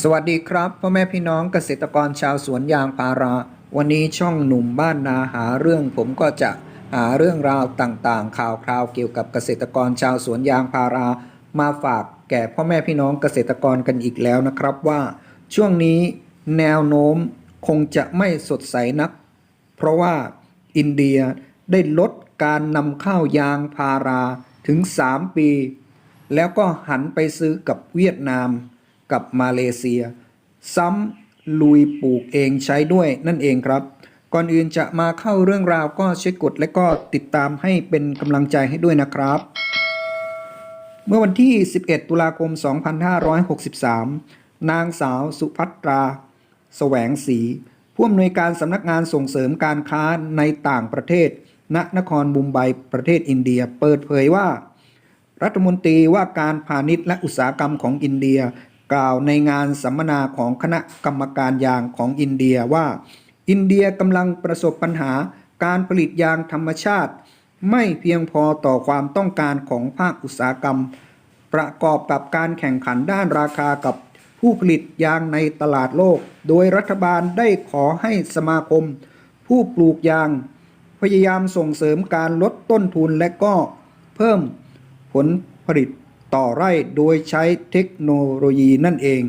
สวัสดีครับพ่อแม่พี่น้องเกษตรกรชาวสวนยางพารา วันนี้ช่องหนุ่มบ้านนาหาเรื่องผมก็จะหาเรื่องราวต่างๆ ข่าวคราวเกี่ยวกับเกษตรกรชาวสวนยางพารา มาฝากแก่พ่อแม่พี่น้องเกษตรกรกันอีกแล้วนะครับว่า ช่วงนี้แนวโน้มคงจะไม่สดใสนัก เพราะว่าอินเดียได้ลดการนำเข้ายางพาราถึง 3 ปี แล้วก็หันไปซื้อกับเวียดนาม กับมาเลเซีย ซ้ำลุยปลูกเองใช้ด้วยนั่นเองครับ ก่อนอื่นจะมาเข้าเรื่องราวก็ช่วยกดและก็ติดตามให้เป็นกำลังใจให้ด้วยนะครับ เมื่อวันที่ 11 ตุลาคม 2563 นางสาวสุภัตราแสวงศรีผู้อำนวยการสำนักงานส่งเสริมการค้าในต่างประเทศ ณนครบุมไบประเทศอินเดีย เปิดเผยว่า รัฐมนตรีว่าการพาณิชย์และอุตสาหกรรมของอินเดีย กล่าวในงานสัมมนาของคณะกรรมการยางของอินเดียว่า อินเดียกำลังประสบปัญหาการผลิตยางธรรมชาติ ไม่เพียงพอต่อความต้องการของภาคอุตสาหกรรม ประกอบกับการแข่งขันด้านราคากับผู้ผลิตยางในตลาดโลก โดยรัฐบาลได้ขอให้สมาคม ผู้ปลูกยาง พยายามส่งเสริมการลดต้นทุนและก็เพิ่มผลผลิต ต่อไร่โดยใช้เทคโนโลยีนั่นเอง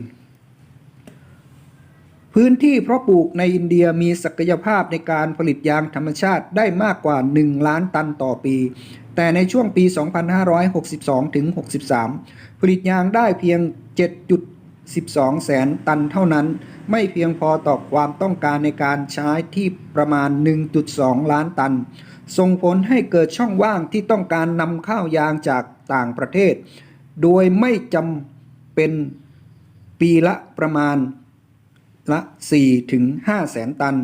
พื้นที่เพาะปลูกในอินเดียมีศักยภาพในการผลิตยางธรรมชาติได้มากกว่า 1 ล้านตันต่อปี แต่ในช่วงปี 2562 ถึง 63 ผลิตยางได้เพียง 7.12 แสนตันเท่านั้น ไม่เพียงพอต่อความต้องการในการใช้ที่ประมาณ 1.2 ล้านตันส่งผลให้เกิดช่องว่างที่ต้องการนำข้าวยางจากต่างประเทศ โดยไม่จำเป็นปีละประมาณละ 4 ถึง 5 แสนตัน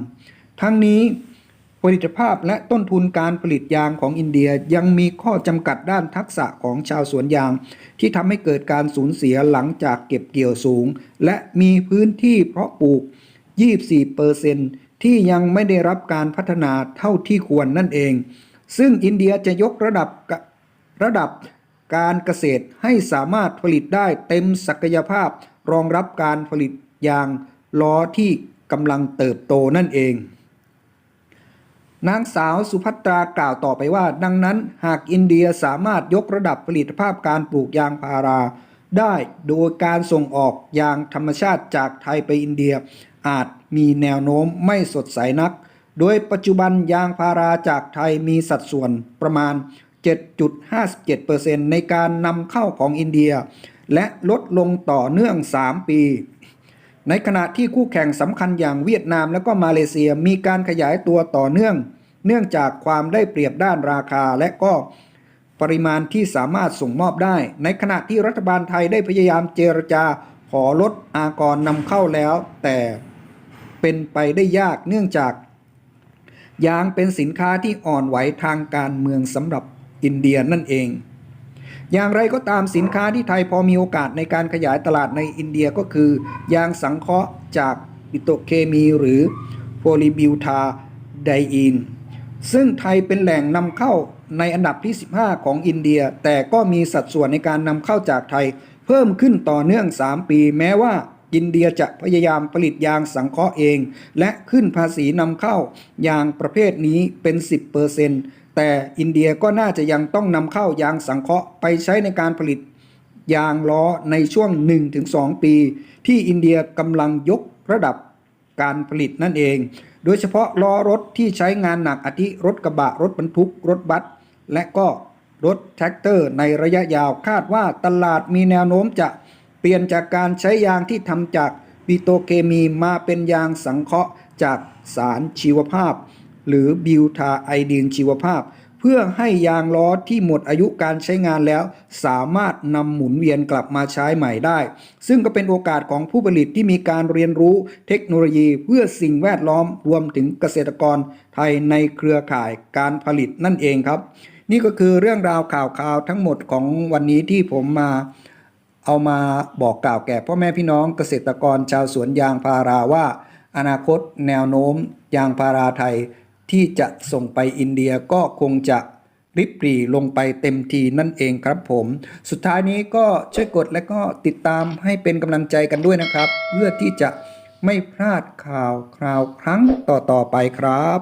ทั้งนี้ผลิตภาพและต้นทุนการผลิตยางของอินเดียยังมีข้อจำกัดด้านทักษะของชาวสวนยาง ที่ทำให้เกิดการสูญเสียหลังจากเก็บเกี่ยวสูง และมีพื้นที่เพาะปลูก 24%ที่ยังไม่ได้รับการพัฒนาเท่าที่ควรนั่นเอง ซึ่งอินเดียจะยกระดับระดับ การเกษตรให้สามารถผลิตได้เต็มศักยภาพ รองรับการผลิตยางล้อที่กำลังเติบโตนั่นเอง นางสาวสุภัตรากล่าวต่อไปว่า ดังนั้นหากอินเดียสามารถยกระดับผลิตภาพการปลูกยางพารา ได้โดยการส่งออกยางธรรมชาติจากไทยไปอินเดีย อาจมีแนวโน้มไม่สดใสนัก โดยปัจจุบันยางพาราจากไทยมีสัดส่วนประมาณ 7.57%ในการนำเข้าของอินเดีย และลดลงต่อเนื่อง 3 ปี ในขณะที่คู่แข่งสำคัญอย่างเวียดนามและก็มาเลเซียมีการขยายตัวต่อเนื่อง เนื่องจากความได้เปรียบด้านราคาและก็ปริมาณที่สามารถส่งมอบได้ ในขณะที่รัฐบาลไทยได้พยายามเจรจาขอลดอากรนำเข้าแล้ว แต่เป็นไปได้ยากเนื่องจากยางเป็นสินค้าที่อ่อนไหวทางการเมืองสำหรับ อินเดียนั่นเอง อย่างไรก็ตามสินค้าที่ไทยพอมีโอกาสในการขยายตลาดในอินเดียก็คือ ยางสังเคราะห์จากปิโตเคมีหรือโพลีบิวทาไดอีน ซึ่งไทยเป็นแหล่งนำเข้าในอันดับที่ 15 ของอินเดีย แต่ก็มีสัดส่วนในการนำเข้าจากไทย เพิ่มขึ้นต่อเนื่อง 3 ปี แม้ว่าอินเดียจะพยายามผลิตยางสังเคราะห์เอง และขึ้นภาษีนำเข้ายางประเภทนี้เป็น 10% แต่อินเดียก็น่าจะยังต้องนำเข้ายางสังเคราะห์ไปใช้ในการผลิตยางล้อในช่วง 1-2 ปี ที่อินเดียกำลังยกระดับการผลิตนั่นเอง โดยเฉพาะล้อรถที่ใช้งานหนักอาทิรถกระบะรถบรรทุก รถบัสและก็รถแท็กเตอร์ในระยะยาวคาดว่าตลาดมีแนวโน้มจะเปลี่ยนจากการใช้ยางที่ทำจากปิโตเคมีมาเป็นยางสังเคราะห์จากสารชีวภาพ หรือบิวทาไอดีนชีวภาพ เพื่อให้ยางล้อที่หมดอายุการใช้งานแล้ว สามารถนำหมุนเวียนกลับมาใช้ใหม่ได้ ซึ่งก็เป็นโอกาสของผู้ผลิตที่มีการเรียนรู้เทคโนโลยีเพื่อสิ่งแวดล้อมรวมถึงเกษตรกรไทยในเครือข่ายการผลิตนั่นเองครับ นี่ก็คือเรื่องราวข่าวข่าวทั้งหมดของวันนี้ที่ผมมาเอามาบอกกล่าวแก่พ่อแม่พี่น้องเกษตรกรชาวสวนยางพาราว่า อนาคตแนวโน้มยางพาราไทย ที่จะส่งไปอินเดียก็คงจะริบรีลงไปเต็มทีนั่นเองครับผม สุดท้ายนี้ก็ช่วยกดและก็ติดตามให้เป็นกำลังใจกันด้วยนะครับ เพื่อที่จะไม่พลาดข่าวคราวครั้งต่อๆไปครับ